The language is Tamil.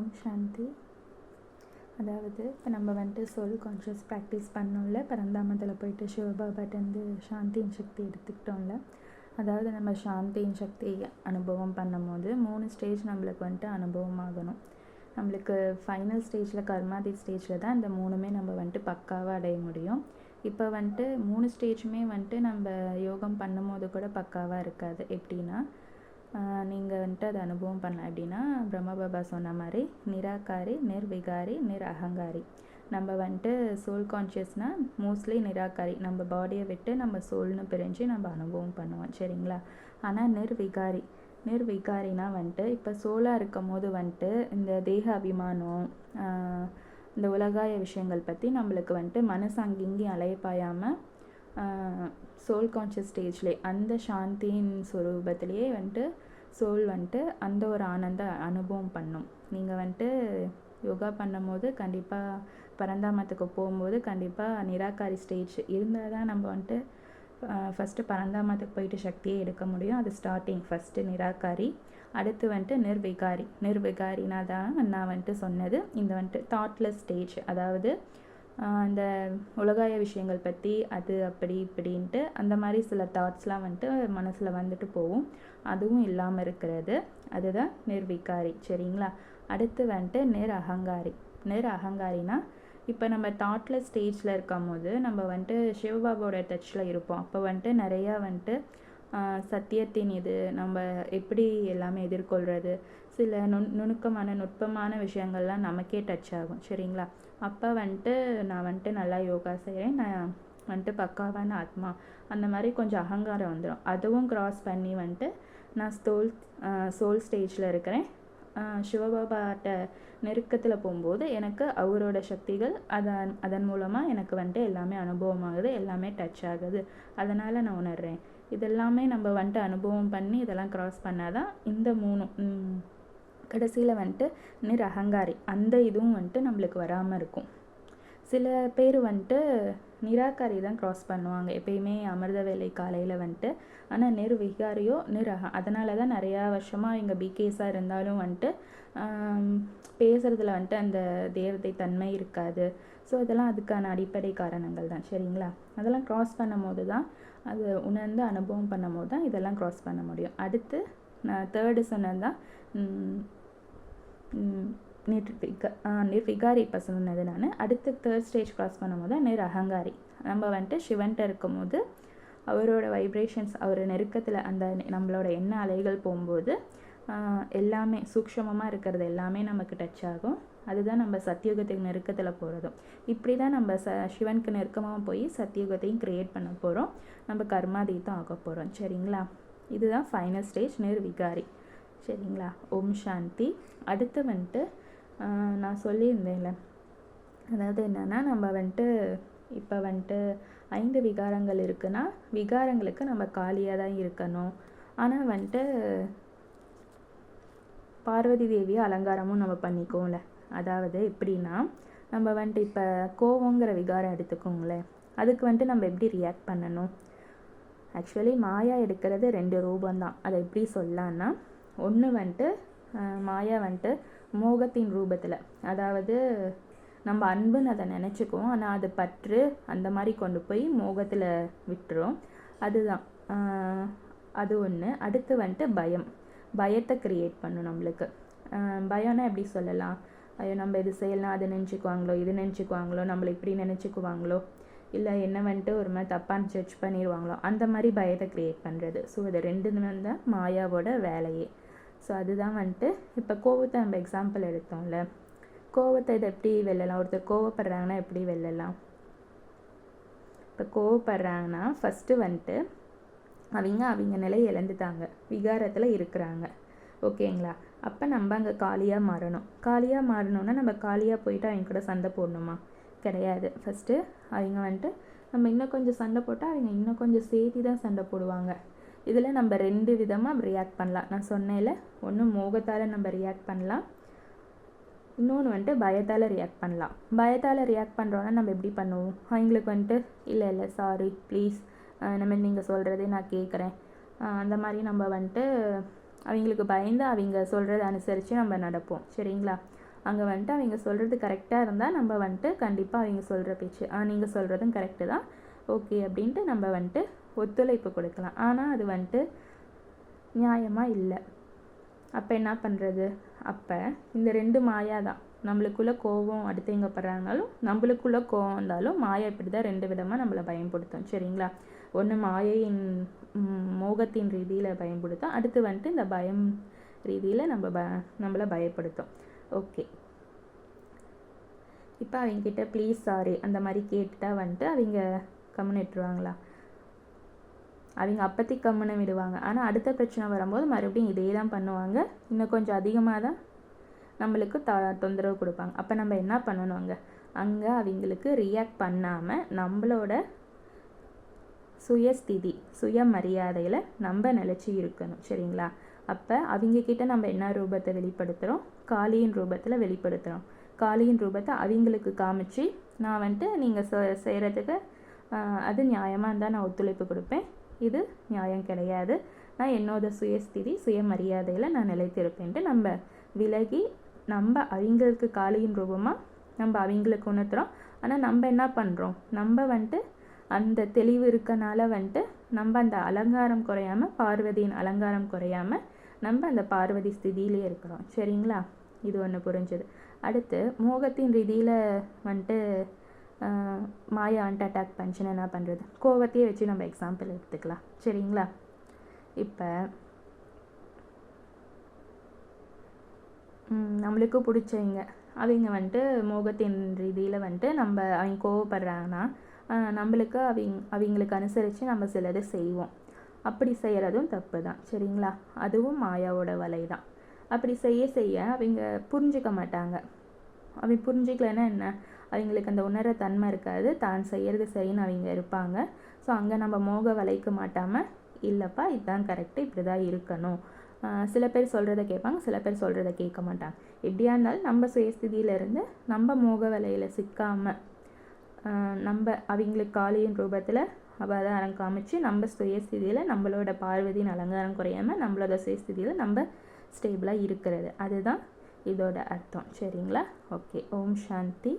ஓம் சாந்தி. அதாவது இப்போ நம்ம வந்துட்டு சோல் கான்ஷியஸ் ப்ராக்டிஸ் பண்ணோம்ல பரந்தாமத்தில் போயிட்டு சிவபாபாட்டேருந்து சாந்தியின் சக்தி எடுத்துக்கிட்டோம்ல அதாவது நம்ம சாந்தியின் சக்தி அனுபவம் பண்ணும்போது மூணு ஸ்டேஜ் நம்மளுக்கு வந்துட்டு அனுபவம் ஆகணும் நம்மளுக்கு ஃபைனல் ஸ்டேஜில் கர்மாதி ஸ்டேஜில் தான் இந்த மூணுமே நம்ம வந்துட்டு பக்காவாக அடைய முடியும். இப்போ வந்துட்டு மூணு ஸ்டேஜுமே வந்துட்டு நம்ம யோகம் பண்ணும்போது கூட பக்காவாக இருக்காது. எப்படின்னா நீங்கள் வந்துட்டு அதை அனுபவம் பண்ணலாம் எப்படின்னா பிரம்மபாபா சொன்ன மாதிரி நிராகாரி நிர்விகாரி நிர் அகங்காரி நம்ம வந்துட்டு சோல் கான்ஷியஸ்னால் மோஸ்ட்லி நிராகாரி. நம்ம பாடியை விட்டு நம்ம சோல்னு பிரிஞ்சு நம்ம அனுபவம் பண்ணுவோம் சரிங்களா? ஆனால் நிர்விகாரி. நிர்விகாரினா வந்துட்டு இப்போ சோலாக இருக்கும் போது வந்துட்டு இந்த தேக அபிமானம் இந்த உலகாய விஷயங்கள் பற்றி நம்மளுக்கு வந்துட்டு மனசு அங்கிங்கேயும் அலையப்பாயாமல் சோல் கான்ஷியஸ் ஸ்டேஜ்லே அந்த சாந்தியின் சுரூபத்திலேயே வந்துட்டு சோல் வந்துட்டு அந்த ஒரு ஆனந்த அனுபவம் பண்ணும். நீங்கள் வந்துட்டு யோகா பண்ணும்போது கண்டிப்பாக பரந்தாமத்துக்கு போகும்போது கண்டிப்பாக நிராகாரி ஸ்டேஜ் இருந்தால் தான் நம்ம வந்துட்டு ஃபஸ்ட்டு பரந்தாமத்துக்கு போயிட்டு சக்தியை எடுக்க முடியும். அது ஸ்டார்டிங் ஃபஸ்ட்டு நிராகாரி அடுத்து வந்துட்டு நிர்விகாரி. நிர்விகாரினா தான் நான் வந்துட்டு சொன்னது. இந்த வந்துட்டு தாட்லெஸ் ஸ்டேஜ் அதாவது அந்த உலகாய விஷயங்கள் பற்றி அது அப்படி இப்படின்ட்டு அந்த மாதிரி சில தாட்ஸ்லாம் வந்துட்டு மனசில் வந்துட்டு போகும். அதுவும் இல்லாமல் இருக்கிறது. அதுதான் நிர்விகாரி. சரிங்களா? அடுத்து வந்துட்டு நிர் அகங்காரி. நிர் அகங்காரினா இப்போ நம்ம தாட்லெஸ் ஸ்டேஜில் இருக்கும் போது நம்ம வந்துட்டு சிவபாபாவோட டச்சில் இருப்போம். அப்போ வந்துட்டு நிறையா வந்துட்டு சத்தியத்தின் இது நம்ம எப்படி எல்லாமே எதிர்கொள்கிறது சில நுண் நுணுக்கமான நுட்பமான விஷயங்கள்லாம் நமக்கே டச் ஆகும். சரிங்களா? அப்போ வந்துட்டு நான் வந்துட்டு நல்லா யோகா செய்கிறேன் நான் வந்துட்டு பக்காவான ஆத்மா. அந்த மாதிரி கொஞ்சம் அகங்காரம் வந்துடும் அதுவும் க்ராஸ் பண்ணி வந்துட்டு நான் ஸ்டோல் சோல் ஸ்டேஜில் இருக்கிறேன். சிவபாபாட்ட நெருக்கத்தில் போகும்போது எனக்கு அவரோட சக்திகள் அதன் அதன் மூலமாக எனக்கு வந்துட்டு எல்லாமே அனுபவமாகுது. எல்லாமே டச் ஆகுது. அதனால் நான் உணர்கிறேன் இதெல்லாமே நம்ம வந்துட்டு அனுபவம் பண்ணி இதெல்லாம் க்ராஸ் பண்ணாதான் இந்த மூணு கடைசியில் வந்துட்டு நிர் அகங்காரி. அந்த இதுவும் வந்துட்டு நம்மளுக்கு வராமல் இருக்கும். சில பேர் வந்துட்டு நிராகாரி தான் க்ராஸ் பண்ணுவாங்க. எப்பயுமே அமிர்த வேலை காலையில் வந்துட்டு. ஆனால் நிர் விகாரியோ நிர் அக அதனால தான் நிறையா வருஷமாக இங்கே பிகேஸாக இருந்தாலும் வந்துட்டு பேசுகிறதுல வந்துட்டு அந்த தேவதை தன்மை இருக்காது. ஸோ இதெல்லாம் அதுக்கான அடிப்படை காரணங்கள் தான். சரிங்களா? அதெல்லாம் க்ராஸ் பண்ணும் போது தான் அது உணர்ந்து அனுபவம் பண்ணும் போது தான் இதெல்லாம் க்ராஸ் பண்ண முடியும். அடுத்து நான் தேர்டு சொன்னது தான் நிர்விக நிர்விகாரி இப்போ சொன்னது நான். அடுத்து தேர்ட் ஸ்டேஜ் க்ராஸ் பண்ணும்போது நிர் அகங்காரி. நம்ம வந்துட்டு சிவன்கிட்ட இருக்கும்போது அவரோட வைப்ரேஷன்ஸ் அவர் நெருக்கத்தில் அந்த நம்மளோட எண்ண அலைகள் போகும்போது எல்லாமே சூக்ஷமமாக இருக்கிறது எல்லாமே நமக்கு டச் ஆகும். அதுதான் நம்ம சத்தியுகத்துக்கு நெருக்கத்தில் போகிறதும் இப்படி தான் நம்ம ச சிவனுக்கு நெருக்கமாக போய் சத்தியுகத்தையும் க்ரியேட் பண்ண போகிறோம் நம்ம கர்மாதீத்தம் ஆக போகிறோம் சரிங்களா? இதுதான் ஃபைனல் ஸ்டேஜ் நேர் விகாரி. சரிங்களா? ஓம் சாந்தி. அடுத்து வந்துட்டு நான் சொல்லியிருந்தேன்ல. அதாவது என்னென்னா நம்ம வந்துட்டு இப்போ வந்துட்டு ஐந்து விகாரங்கள் இருக்குன்னா விகாரங்களுக்கு நம்ம காலியாக தான் இருக்கணும். ஆனால் வந்துட்டு பார்வதி தேவியை அலங்காரமும் நம்ம பண்ணிக்கோம்ல அதாவது எப்படின்னா நம்ம வந்துட்டு இப்போ கோவங்கிற விகாரம் எடுத்துக்கோங்களேன். அதுக்கு வந்துட்டு நம்ம எப்படி ரியாக்ட் பண்ணணும்? ஆக்சுவலி மாயா எடுக்கிறது ரெண்டு ரூபம் தான் அதை எப்படி சொல்லலான்னா ஒன்று வந்துட்டு மாயா வந்துட்டு மோகத்தின் ரூபத்தில். அதாவது நம்ம அன்புன்னு அதை நினச்சிக்குவோம். ஆனால் அது பற்று அந்த மாதிரி கொண்டு போய் மோகத்தில் விட்டுரும். அதுதான். அது ஒன்று அடுத்து வந்துட்டு பயம். பயத்தை க்ரியேட் பண்ணும் நம்மளுக்கு. பயம்னா எப்படி சொல்லலாம்? ஐயோ நம்ம இது செய்யலாம்? அது நினச்சிக்குவாங்களோ? இது நினச்சிக்குவாங்களோ? நம்மளை இப்படி நினச்சிக்குவாங்களோ? இல்லை என்ன வந்துட்டு ஒரு மாதிரி தப்பான ஜட்ஜ் பண்ணிடுவாங்களோ? அந்த மாதிரி பயத்தை க்ரியேட் பண்ணுறது ஸோ இது ரெண்டு தான் மாயாவோட வேலையே. ஸோ அதுதான் வந்துட்டு இப்போ கோவத்தை நம்ம எக்ஸாம்பிள் எடுத்தோம்ல. கோவத்தை இதை எப்படி வெல்லலாம்? ஒருத்தர் கோவப்படுறாங்கன்னா எப்படி வெல்லலாம்? இப்போ கோவப்படுறாங்கன்னா ஃபஸ்ட்டு வந்துட்டு அவங்க அவங்க நிலையை இழந்துட்டாங்க. விகாரத்தில் இருக்கிறாங்க. ஓகேங்களா? அப்போ நம்ம அங்கே காலியாக மாறணும். காலியாக மாறணும்னா நம்ம காலியாக போயிட்டு அவங்க கூட சண்டை போடணுமா? கிடையாது. ஃபஸ்ட்டு அவங்க வந்துட்டு நம்ம இன்னும் கொஞ்சம் சண்டை போட்டால் அவங்க இன்னும் கொஞ்சம் சேர்த்தி தான் சண்டை போடுவாங்க. இதில் நம்ம ரெண்டு விதமாக ரியாக்ட் பண்ணலாம். நான் சொன்னேன்ல ஒன்று மோகத்தால் நம்ம ரியாக்ட் பண்ணலாம். இன்னொன்று வந்துட்டு பயத்தால் ரியாக்ட் பண்ணலாம். பயத்தால் ரியாக்ட் பண்ணுறோன்னா நம்ம எப்படி பண்ணுவோம்? அவங்களுக்கு வந்துட்டு இல்லை இல்லை சாரி ப்ளீஸ் நம்ம நீங்கள் சொல்கிறதே நான் கேட்குறேன். அந்த மாதிரி நம்ம வந்துட்டு அவங்களுக்கு பயந்து அவங்க சொல்கிறத அனுசரித்து நம்ம நடப்போம். சரிங்களா? அங்கே வந்துட்டு அவங்க சொல்கிறது கரெக்டாக இருந்தால் நம்ம வந்துட்டு கண்டிப்பாக அவங்க சொல்கிற பேச்சு. நீங்கள் சொல்கிறதும் கரெக்டு தான். ஓகே அப்படின்ட்டு நம்ம வந்துட்டு ஒத்துழைப்பு கொடுக்கலாம். ஆனால் அது வந்துட்டு நியாயமாக இல்லை. அப்போ என்ன பண்ணுறது அப்போ இந்த ரெண்டு மாயா தான். நம்மளுக்குள்ளே கோவம் அடுத்தவங்க படுறாங்கனாலும் நம்மளுக்குள்ளே கோவம் வந்தாலும் மாயா இப்படி தான் ரெண்டு விதமாக நம்மளை பயன்படுத்தும். சரிங்களா? ஒன்று மாயையின் மோகத்தின் ரீதியில் பயன்படுத்தும். அடுத்து வந்துட்டு இந்த பயம் ரீதியில் நம்ம ப நம்மளை பயப்படுத்தும். ஓகே. இப்போ அவங்கக்கிட்ட ப்ளீஸ் சாரி அந்த மாதிரி கேட்டுட்டா வந்துட்டு அவங்க கம்முன்னு அவங்க அப்பத்தி கம்முன்னு விடுவாங்க. ஆனால் அடுத்த பிரச்சனை வரும்போது மறுபடியும் இதே தான் பண்ணுவாங்க. இன்னும் கொஞ்சம் அதிகமாக தான் நம்மளுக்கு த தொந்தரவு கொடுப்பாங்க. அப்போ நம்ம என்ன பண்ணணுங்க அங்கே? அங்கே அவங்களுக்கு ரியாக்ட் பண்ணாமல் நம்மளோட சுயஸ்திதி சுயமரியாதையில் நம்ம நிலச்சி இருக்கணும். சரிங்களா? அப்போ அவங்கக்கிட்ட நம்ம என்ன ரூபத்தை வெளிப்படுத்துகிறோம் காளியின் ரூபத்தில் வெளிப்படுத்துகிறோம் காளியின் ரூபத்தை அவங்களுக்கு காமிச்சு நான் வந்துட்டு நீங்கள் செய்கிறதுக்கு அது நியாயமாக இருந்தால் நான் ஒத்துழைப்பு கொடுப்பேன். இது நியாயம் கிடையாது. நான் என்னோட சுயஸ்திதி சுயமரியாதையில் நான் நிலைத்திருப்பேன்ட்டு நம்ம விலகி நம்ம அவங்களுக்கு காளியின் ரூபமாக நம்ம அவங்களுக்கு உணர்த்துறோம். ஆனால் நம்ம என்ன பண்ணுறோம் நம்ம வந்துட்டு அந்த தெளிவு இருக்கனால வந்துட்டு நம்ம அந்த அலங்காரம் குறையாமல் பார்வதியின் அலங்காரம் குறையாமல் நம்ம அந்த பார்வதி ஸ்திதியிலே இருக்கிறோம். சரிங்களா? இது ஒன்று புரிஞ்சுது. அடுத்து மோகத்தின் ரீதியில் வந்துட்டு மாயா அண்ட் அட்டாக் பண்ணிச்சுன்னு என்ன பண்ணுறது கோவத்தையே வச்சு நம்ம எக்ஸாம்பிள் எடுத்துக்கலாம். சரிங்களா? இப்போ நம்மளுக்கு பிடிச்சவங்க அவங்க வந்துட்டு மோகத்தின் ரீதியில் வந்துட்டு நம்ம அவங்க கோவப்படுறாங்கன்னா நம்மளுக்கு அவங்க அவங்களுக்கு அனுசரித்து நம்ம சிலது செய்வோம். அப்படி செய்கிறதும் தப்பு தான் சரிங்களா? அதுவும் மாயாவோட வலை தான் அப்படி செய்ய செய்ய அவங்க புரிஞ்சிக்க மாட்டாங்க. அவங்க புரிஞ்சிக்கலன்னா என்ன? அவங்களுக்கு அந்த உணர தன்மை இருக்காது. தான் செய்கிறது சரின்னு அவங்க இருப்பாங்க. ஸோ அங்கே நம்ம மோக வளைக்க மாட்டாமல் இல்லைப்பா இதுதான் கரெக்டு இப்படி தான் இருக்கணும் சில பேர் சொல்கிறத கேட்பாங்க சில பேர் சொல்கிறத கேட்க மாட்டாங்க. எப்படியா இருந்தாலும் நம்ம சுயஸ்திதியிலேருந்து நம்ம மோக வலையில் சிக்காமல் நம்ம அவங்களுக்கு காளியின் ரூபத்தில் அவதாரம் காமிச்சு நம்ம சுயஸ்திதியில் நம்மளோட பார்வதியின் அலங்காரம் குறையாமல் நம்மளோட சுயஸ்திதியில் நம்ம ஸ்டேபிளாக இருக்கிறது. அதுதான் இதோட அர்த்தம். சரிங்களா? ஓகே. ஓம் சாந்தி.